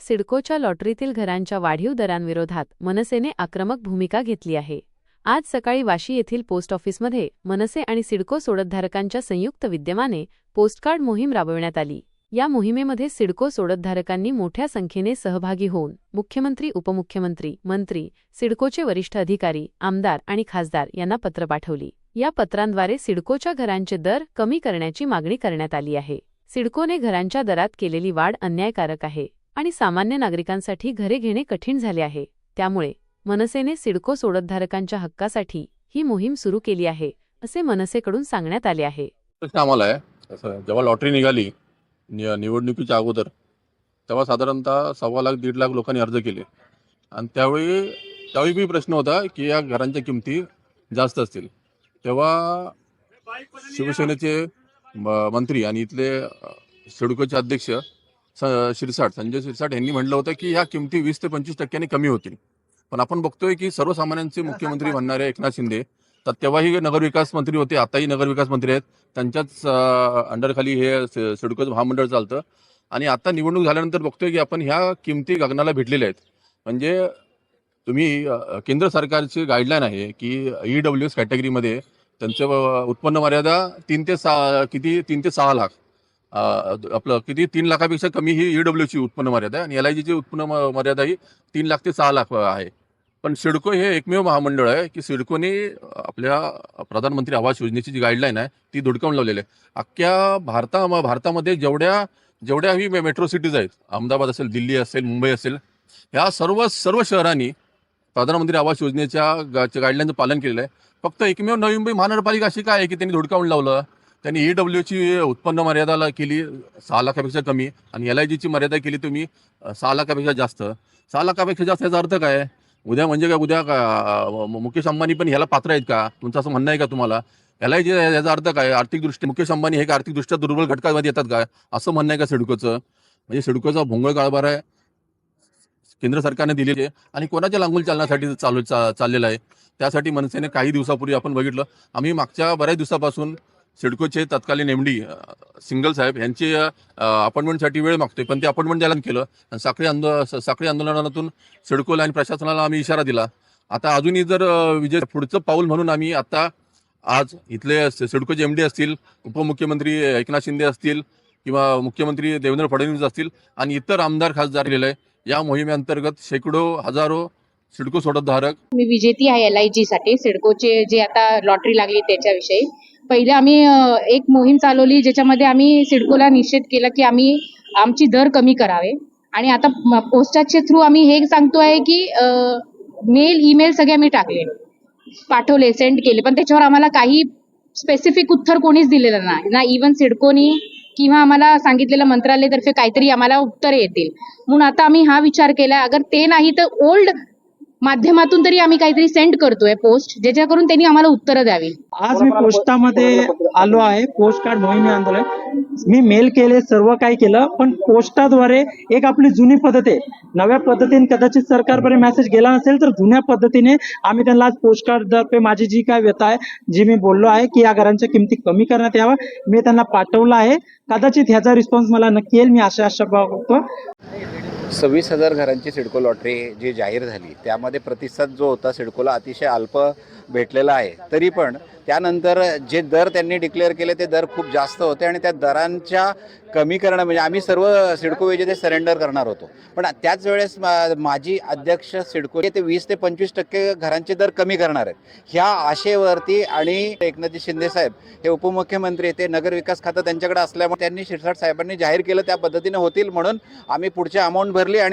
सिडकोच्या लॉटरीतील घरांच्या वाढीव दरांविरोधात मनसेने आक्रमक भूमिका घेतली आहे. आज सकाळी वाशी येथील पोस्ट ऑफिसमध्ये मनसे आणि सिडको सोडतधारकांच्या संयुक्त विद्यमाने पोस्टकार्ड मोहीम राबविण्यात आली. या मोहिमेमध्ये सिडको सोडतधारकांनी मोठ्या संख्येने सहभागी होऊन मुख्यमंत्री उपमुख्यमंत्री मंत्री सिडकोचे वरिष्ठ अधिकारी आमदार आणि खासदार यांना पत्र पाठवली. या पत्रांद्वारे सिडकोच्या घरांचे दर कमी करण्याची मागणी करण्यात आली आहे. सिडकोने घरांच्या दरात केलेली वाढ अन्यायकारक आहे. आणि सामान्य नागरिकांसाठी घरे घेणे कठीण झाले आहे. त्यामुळे मनसेने सिडको सोडतधारकांच्या हक्कासाठी ही मोहीम सुरू केली आहे असे मनसेकडून सांगण्यात आले आहे. प्रश्न आम्हाला आहे. जेव्हा लॉटरी निघाली निवडणुकीच्या अगोदर तेव्हा साधारणतः सव्वा लाख दीड लाख लोकांनी अर्ज केले. आणि त्यावेळी त्यावेळी बी प्रश्न होता की या घरांच्या किमती जास्त असतील. तेव्हा शिवसेनेचे मंत्री आणि इथले सिडकोचे अध्यक्ष शिरसाट संजय शिरसाट यांनी म्हटलं होतं की ह्या किमती वीस ते पंचवीस टक्क्यांनी कमी होतील. पण आपण बघतोय की सर्वसामान्यांचे मुख्यमंत्री म्हणणारे एकनाथ शिंदे तर तेव्हाही नगरविकास मंत्री होते आताही नगरविकास मंत्री आहेत. त्यांच्याच अंडरखाली हे सिडकोचं महामंडळ चालतं. आणि आता निवडणूक झाल्यानंतर बघतोय की आपण ह्या किमती गगनाला भेटलेल्या आहेत. म्हणजे तुम्ही केंद्र सरकारची गाईडलाईन आहे की ई डब्ल्यू एस कॅटेगरीमध्ये त्यांचं उत्पन्न मर्यादा तीन ते सहा किती? तीन ते सहा लाख. आपलं किती? तीन लाखापेक्षा कमी ही ई उत्पन्न मर्यादा आहे. आणि एल आय जीची उत्पन्न मर्यादा ही तीन लाख ते सहा लाख आहे. पण सिडको हे एकमेव महामंडळ आहे की सिडकोने आपल्या प्रधानमंत्री आवास योजनेची जी गाईडलाईन आहे ती धुडकावून लावलेली आहे. अख्ख्या भारता भारतामध्ये जेवढ्या जेवढ्याही मेट्रो सिटीज आहेत अहमदाबाद असेल दिल्ली असेल मुंबई असेल ह्या सर्व सर्व शहरांनी प्रधानमंत्री आवास योजनेच्या गाईडलाईनचं पालन केलेलं आहे. फक्त एकमेव नवी मुंबई महानगरपालिका अशी काय आहे की त्यांनी धुडकावून लावलं? त्यांनी ई डब्ल्यूची उत्पन्न मर्यादाला केली सहा लाखापेक्षा कमी. आणि एल आय जीची मर्यादा केली तुम्ही सहा लाखापेक्षा जास्त. सहा लाखापेक्षा जास्त याचा अर्थ काय? उद्या म्हणजे काय उद्या मुकेश अंबानी पण ह्याला पात्र आहेत का? तुमचं असं म्हणणं आहे का तुम्हाला? एल आय जी याचा अर्थ काय? आर्थिकदृष्ट्या मुकेश अंबानी हे आर्थिकदृष्ट्या दुर्बल घटकामध्ये येतात काय असं म्हणणं आहे का सिडकोचं? म्हणजे सिडकोचा भोंगळ कारभार आहे केंद्र सरकारने दिलेली आहे आणि कोणाच्या लांगूल चालण्यासाठी चालू चा, चाललेला आहे? त्यासाठी मनसेने काही दिवसापूर्वी आपण बघितलं आम्ही मागच्या बऱ्याच दिवसापासून सिडकोचे तत्कालीन एम डी सिंगल साहेब यांची अपॉइंटमेंटसाठी वेळ मागतोय पण ते अपॉइंटमेंट द्यायला केलं आणि साखळी आंदो साखळी आंदोलनातून सिडकोला आणि प्रशासनाला आम्ही इशारा दिला. आता अजूनही जर विजय पुढचं पाऊल म्हणून आम्ही आता आज इथले सिडकोचे एम डी असतील उपमुख्यमंत्री एकनाथ शिंदे असतील किंवा मुख्यमंत्री देवेंद्र फडणवीस असतील आणि इतर आमदार खासदार केलेले आहे या मोहिमेअंतर्गत शेकडो हजारो सिडको सोडतधारक मी विजेती आहे एल आय जी साठी. सिडकोचे जे आता लॉटरी लागली त्याच्याविषयी. पहिले आम्ही एक मोहीम चालवली ज्याच्यामध्ये आम्ही सिडकोला निश्चित केलं की आम्ही आमची दर कमी करावे. आणि आता पोस्टाचे पोस्टाच्या थ्रू आम्ही हे सांगतो आहे की मेल ईमेल सगळे आम्ही टाकले. पाठवले सेंड केले. पण त्याच्यावर आम्हाला काही स्पेसिफिक उत्तर कोणीच दिलेलं नाही ना इवन सिडकोनी किंवा आम्हाला सांगितलेलं मंत्रालयातर्फे काहीतरी आम्हाला उत्तरे येतील. म्हणून आता आम्ही हा विचार केला अगर ते नाही तर ओल्ड माध्यमातून तरी आम्ही काहीतरी सेंड करतोय पोस्ट ज्याच्याकरून त्यांनी आम्हाला उत्तरं द्यावी. आज मी पोस्टामध्ये आलो आहे पोस्ट कार्ड मोहिमे आंदोलन मी मेल केले सर्व काही केलं पण पोस्टाद्वारे एक आपली जुनी पद्धत आहे. नव्या पद्धतीने कदाचित सरकारपर्यंत मेसेज गेला नसेल तर जुन्या पद्धतीने आम्ही त्यांना आज पोस्ट कार्ड माझी जी काय व्यथा आहे जी मी बोललो आहे की या घरांच्या किमती कमी करण्यात यावं मी त्यांना पाठवलं आहे. कदाचित ह्याचा रिस्पॉन्स मला नक्की येईल मी आशा आशा बघतो सव्वीस हजार घरांची सिडको लॉटरी जी जाहीर झाली त्यामध्ये प्रतिसाद जो होता सिडकोला अतिशय अल्प भेटलेला आहे. तरी पण त्यानंतर जे दर त्यांनी डिक्लेअर केले ते दर खूप जास्त होते आणि त्या दरांच्या कमी करणं म्हणजे आम्ही सर्व सिडको विजेते सरेंडर करणार होतो. पण त्याच वेळेस माजी अध्यक्ष सिडको ते वीस ते पंचवीस टक्के घरांचे दर कमी करणार आहेत. ह्या आशेवरती आणि एकनाथजी शिंदे साहेब हे उपमुख्यमंत्री ते नगरविकास खातं त्यांच्याकडे असल्यामुळे त्यांनी शिरसाट साहेबांनी जाहीर केलं त्या पद्धतीने होतील म्हणून आम्ही पुढची अमाऊंट भरली आणि